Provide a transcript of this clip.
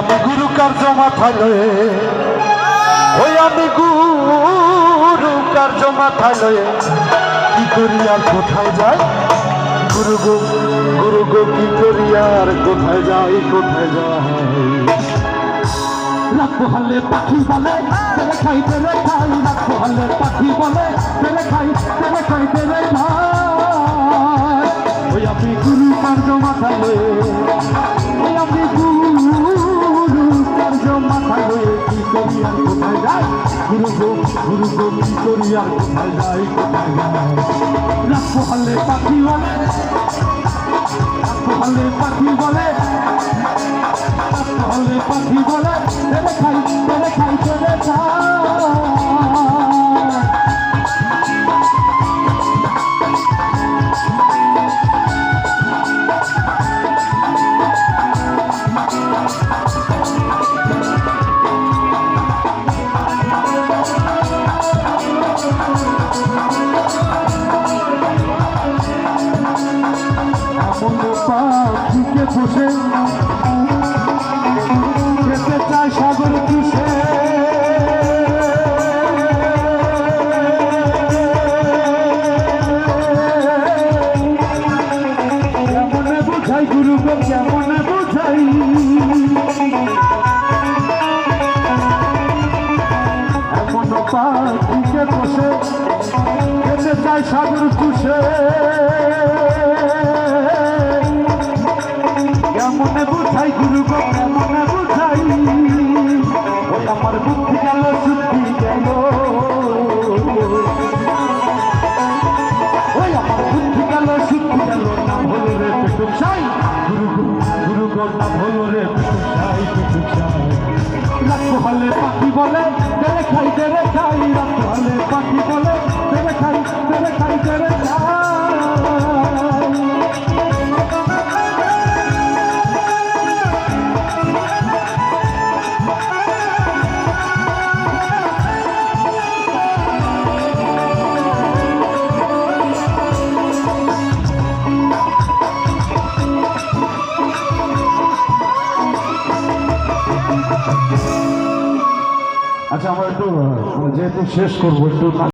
আমি গুরু কার্য মাথায় লয়ে ওই আমি গুরু কার্য মাথায় লয়ে কি করি আর কোথায় যাই? গুরু গো গুরু গো, কি করি আর কোথায় যাই কোথায় যাই? হলে পাখি বলে তেরে খাই তেরে খাই। হলে পাখি বলে তেরে খাই তেরে খাই খাই। ওই আমি গুরু কার্য মাথালে গুরু গো গুরু গো কি করি আর কোথায় যাই কোথায় যাই রাখব হলে পাখি বলে রাখব হলে পাখি বলে হলে পাখি বলে কেমনে বুঝাই। এমন পাখিকে বসে যেতে চায় সাগর কুশে কেমন বুঝাই গুরু গো না হলো রে সাই পেটুক সাই রাখতে হলে পাখি বলে তেরে খাই তেরে খাই। রাখতে হলে পাখি বলে তেরে খাই তেরে খাই তেরে খাই। আচ্ছা আমরা একটু যেহেতু শেষ করব একটু